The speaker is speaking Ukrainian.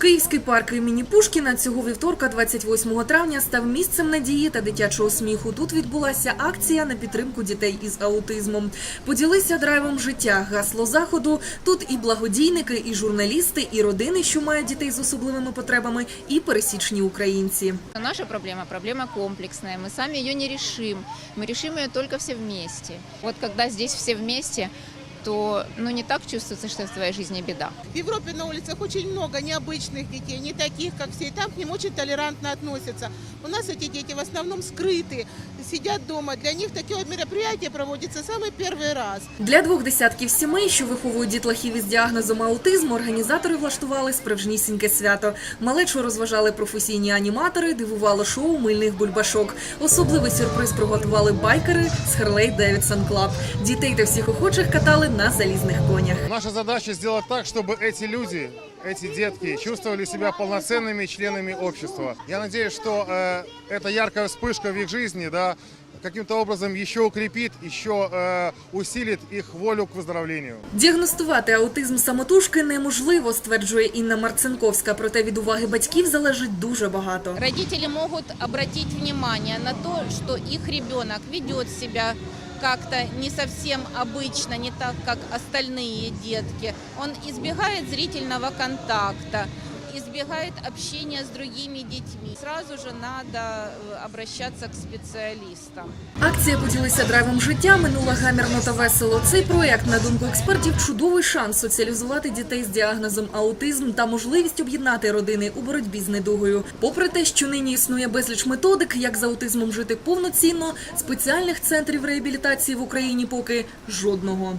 Київський парк імені Пушкіна цього вівторка, 28 травня, став місцем надії та дитячого сміху. Тут відбулася акція на підтримку дітей із аутизмом. Поділися драйвом життя. Гасло заходу. Тут і благодійники, і журналісти, і родини, що мають дітей з особливими потребами, і пересічні українці. Наша проблема – проблема комплексная. Мы сами ее не решим. Мы решим ее только все вместе. Вот когда здесь все вместе, то ну, не так чувствуется, что в твоей жизни беда. В Европе на улицах очень много необычных детей, не таких, как все. И там к ним очень толерантно относятся. У нас эти дети в основном скрыты, сидят дома. Для них такие мероприятия проводятся самый первый раз. Для двох десятків сімей, що виховують дітлахів із діагнозом аутизму, організатори влаштували справжнісіньке свято. Малечу розважали професійні аніматори, дивувало шоу мильних бульбашок. Особливий сюрприз приготували байкери з Harley Davidson Club. Дітей та всіх охочих катали на залізних конях. Наша задача сделать так, чтобы эти люди, эти детки чувствовали себя полноценными членами общества. Я надеюсь, что э, эта яркая вспышка в их жизни, да, каким-то образом еще укрепит, еще э, усилит их волю к выздоровлению. Діагностувати аутизм самотужки неможливо, стверджує Інна Марцинковська. Проте від уваги батьків залежить дуже багато. Родители могут обратить внимание на то, что их ребенок ведет себя как-то не совсем обычно, не так, как остальные детки. Он избегает зрительного контакта, избегает общения с другими детьми. Сразу же надо э, обращаться к специалистам. Акція поділися драйвом життя, минула гамірно та весело. Цей проект, на думку експертів, чудовий шанс соціалізувати дітей з діагнозом аутизм та можливість об'єднати родини у боротьбі з недугою. Попри те, що нині існує безліч методик, як з аутизмом жити повноцінно, спеціальних центрів реабілітації в Україні поки жодного.